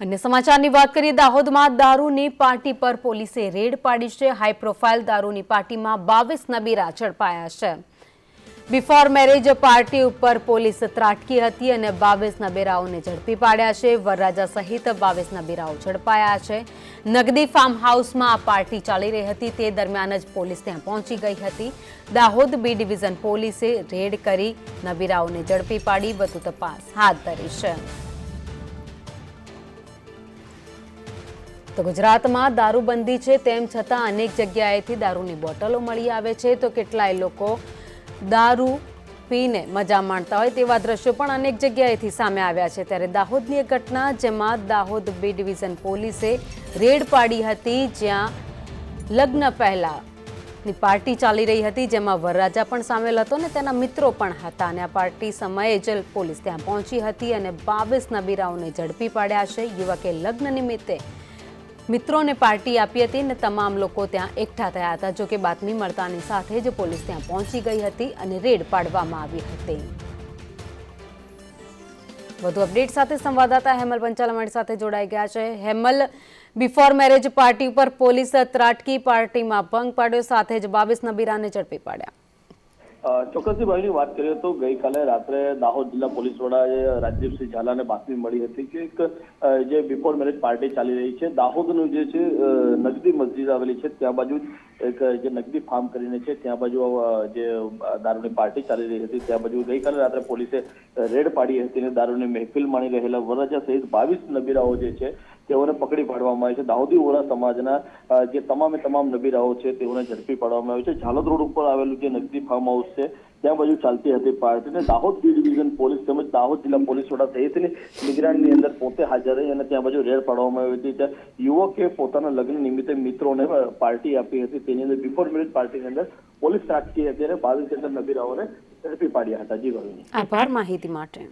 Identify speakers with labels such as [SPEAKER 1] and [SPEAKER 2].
[SPEAKER 1] અને સમાચારની વાત કરીએ, દાહોદમાં દારૂની પાર્ટી પર પોલીસે રેડ પાડી છે. હાઈ પ્રોફાઇલ દારૂની પાર્ટીમાં બાવીસ નબીરા ઝડપાયા છે. બિફોર મેરેજ પાર્ટી ઉપર પોલીસ ત્રાટકી હતી અને બાવીસ નબેરાઓને ઝડપી પાડ્યા છે. વરરાજા સહિત બાવીસ નબીરાઓ ઝડપાયા છે. નગદી ફાર્મ હાઉસમાં આ પાર્ટી ચાલી રહી હતી. તે દરમિયાન જ પોલીસ ત્યાં પહોંચી ગઈ હતી. દાહોદ બી ડિવિઝન પોલીસે રેડ કરી નબીરાઓને ઝડપી પાડી. વધુ તપાસ હાથ ધરી છે. તો ગુજરાતમાં દારૂબંધી છે તેમ છતાં અનેક જગ્યાએથી દારૂની બોટલો મળી આવે છે. તો કેટલાય લોકો દારૂ પીને મજા માણતા હોય તેવા દ્રશ્યો પણ અનેક જગ્યાએથી સામે આવ્યા છે. ત્યારે દાહોદની એક ઘટના જેમાં દાહોદ બી ડિવિઝન પોલીસે રેડ પાડી હતી, જ્યાં લગ્ન પહેલા ની પાર્ટી ચાલી રહી હતી, જેમાં વરરાજા પણ સામેલ હતો ને તેના મિત્રો પણ હતા. અને આ પાર્ટી સમયે જ પોલીસ ત્યાં પહોંચી હતી અને બાવીસ નબીરાઓને ઝડપી પાડ્યા છે. યુવકે લગ્ન નિમિત્તે મિત્રોને પાર્ટી આપી હતી અને તમામ લોકો ત્યાં એકઠા થયા હતા જોકે બાતમી મળતાની સાથે જ પોલીસ ત્યાં પહોંચી ગઈ હતી અને રેડ પાડવામાં આવી હતી. વધુ અપડેટ સાથે સંવાદદાતા હેમલ પંચાલ અમારી સાથે જોડાઈ ગયા છે. હેમલ બિફોર મેરેજ પાર્ટી ઉપર પોલીસ ત્રાટકી પાર્ટીમાં ભંગ પાડ્યો, સાથે જ બાવીસ નબીરાને ઝડપી પાડ્યા.
[SPEAKER 2] ચોક્કસથી ભાઈની વાત કરીએ તો ગઈકાલે રાત્રે દાહોદ જિલ્લા પોલીસ વડા રાજીવસિંહ ઝાલાને બાતમી મળી હતી કે એક જે બિફોર મેરેજ પાર્ટી ચાલી રહી છે, દાહોદનું જે છે નગદી મસ્જિદ આવેલી છે, ત્યાં બાજુ એક, જે નગદી ફાર્મ કરીને છે, ત્યાં બાજુ જે દારૂની પાર્ટી ચાલી રહી હતી, ત્યાં બાજુ ગઈકાલે રાત્રે પોલીસે રેડ પાડી હતી અને દારૂની મહેફિલ માણી રહેલા વરરાજા સહિત બાવીસ નબીરાઓ જે છે તેઓને પકડી પાડવામાં આવી છે. દાહોદી વોરા સમાજના જે તમામે તમામ નબીરાઓ છે, તેઓને ઝડપી પાડવામાં આવ્યું છે. ઝાલોદ રોડ ઉપર આવેલું જે નગદી ફાર્મ હાઉસ છે, ત્યાં બાજુ ચાલતી હતી પાર્ટી અને દાહોદ બી ડિવિઝન પોલીસ તેમજ દાહોદ જિલ્લા પોલીસ વડા સહિતની નિગરાનીની અંદર પોતે હાજર રહી અને ત્યાં બાજુ રેડ પાડવામાં આવી હતી. ત્યાં યુવકે પોતાના લગ્ન નિમિત્તે મિત્રોને પાર્ટી આપી હતી. તેની અંદર બિફોર મેરેજ પાર્ટીની અંદર પોલીસ ત્રાટકી હતી અને બાવીસ જેટલા નબીરાઓને ઝડપી પાડ્યા હતા. જી
[SPEAKER 1] આભાર માહિતી માટે.